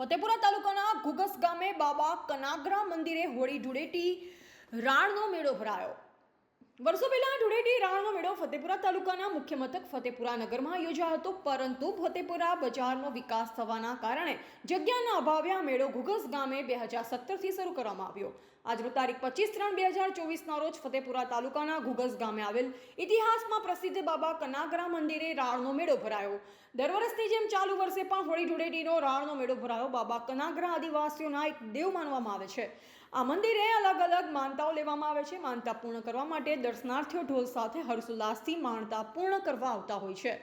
ફતેપુરા તાલુકાના ઘુગસ ગામે બાબા કનાગરા મંદિરે હોળી ધૂળેટી રાણનો મેળો ભરાયો. વર્ષો પહેલા ધૂળેટી રાણનો મેળો ફતેપુરા તાલુકાના મુખ્ય મથક ફતેપુરા નગરમાં યોજાયો હતો, પરંતુ ફતેપુરા બજારનો વિકાસ થવાના કારણે જગ્યાના અભાવે આ મેળો ઘુગસ ગામે બે હજાર સત્તરથી શરૂ કરવામાં આવ્યો. આજનો તારીખ પચીસ ત્રણ બે હજાર ચોવીસના રોજ ફતેપુરા તાલુકાના ઘુગસ ગામે આવેલ ઇતિહાસમાં પ્રસિદ્ધ બાબા કનાગરા મંદિરે રાણનો મેળો ભરાયો. દર વર્ષની જેમ ચાલુ વર્ષે પણ હોળી ધૂળેટીનો રાણનો મેળો ભરાયો બાબા કનાગરા આદિવાસીઓના એક દેવ માનવામાં આવે છે. આ મંદિરે અલગ અલગ માનતાઓ લેવામાં આવે છે. માનતા પૂર્ણ કરવા માટે દર્શનાર્થીઓ ઢોલ સાથે હર્ષોલ્લાસથી માનતા પૂર્ણ કરવા આવતા હોય છે.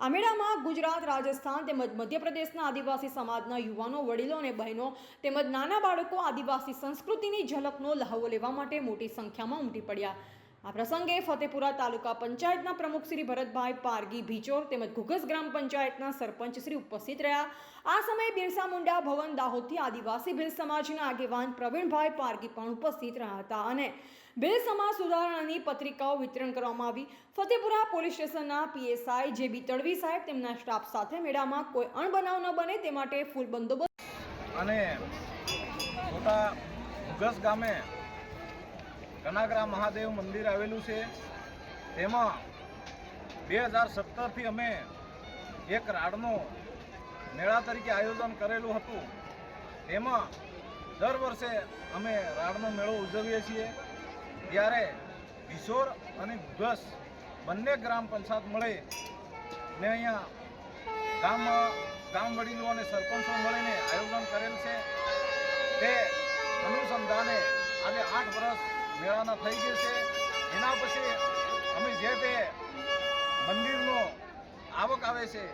આ મેળામાં ગુજરાત, રાજસ્થાન તેમજ મધ્યપ્રદેશના આદિવાસી સમાજના યુવાનો, વડીલો અને બહેનો તેમજ નાના બાળકો આદિવાસી સંસ્કૃતિની ઝલકનો લહાવો લેવા માટે મોટી સંખ્યામાં ઉમટી પડ્યા. આ પ્રસંગે ફતેપુરા તાલુકા પંચાયતના પ્રમુખ શ્રી ભરતભાઈ પારગી ભીચોર તેમજ ઘુગસ ગ્રામ પંચાયતના સરપંચ શ્રી ઉપસ્થિત રહ્યા. આ સમયે બિરસા મુંડા ભવન દાહોદથી આદિવાસી ભીલ સમાજના આગેવાન પ્રવીણભાઈ પારગી પણ ઉપસ્થિત રહ્યા હતા અને ભીલ સમાજ સુધારણાની પત્રિકાઓ વિતરણ કરવામાં આવી. ફતેપુરા પોલીસ સ્ટેશનના પીએસઆઈ જે બી તડવી સાહેબ તેમના સ્ટાફ સાથે મેળામાં કોઈ અણબનાવ ન બને તે માટે ફૂલ બંદોબસ્ત અને ગામે કનાગરા મહાદેવ મંદિર આવેલું છે. તેમાં બે હજાર સત્તરથી અમે એક રાડનો મેળા તરીકે આયોજન કરેલું હતું. તેમાં દર વર્ષે અમે રાડનો મેળો ઉજવીએ છીએ. ત્યારે કિશોર અને ઘુગસ બંને ગ્રામ પંચાયત મળે ને અહીંયા ગામ ગામ વડીલો અને સરપંચો મળીને આયોજન કરેલ છે. તે અનુસંધાને આજે આઠ વર્ષ મેળાના થઈ ગયું છે. એના પછી અમે જે તે મંદિરનો આવક આવે છે,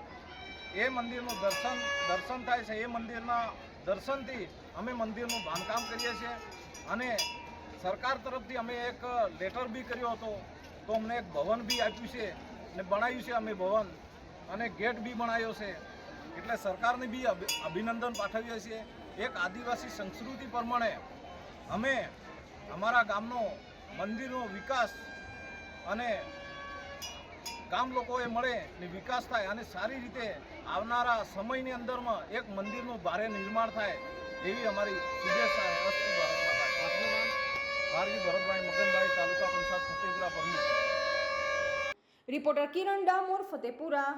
એ મંદિરનું દર્શન દર્શન થાય છે, એ મંદિરના દર્શનથી અમે મંદિરનું બાંધકામ કરીએ છીએ. અને સરકાર તરફથી અમે એક લેટર બી કર્યો હતો, તો અમને એક ભવન બી આપ્યું છે, ને બનાવ્યું છે અમે ભવન, અને ગેટ બી બનાવ્યો છે. એટલે સરકારને બી અભિ- અભિનંદન પાઠવીએ છીએ. એક આદિવાસી સંસ્કૃતિ પ્રમાણે અમે અમારા ગામનો મંદિરનો વિકાસ અને ગામ લોકોએ મળે ને વિકાસ થાય અને સારી રીતે આવનારા સમયની અંદરમાં એક મંદિરનું ભારે નિર્માણ થાય એવી અમારી શુભેચ્છા. અસ્તુ ભારત ભરતભાઈ મગનભાઈ, તાલુકા પંચાયત ફતેપુરા પ્રમુખ રિપોર્ટર કિરણ ડામોર, ફતેપુરા.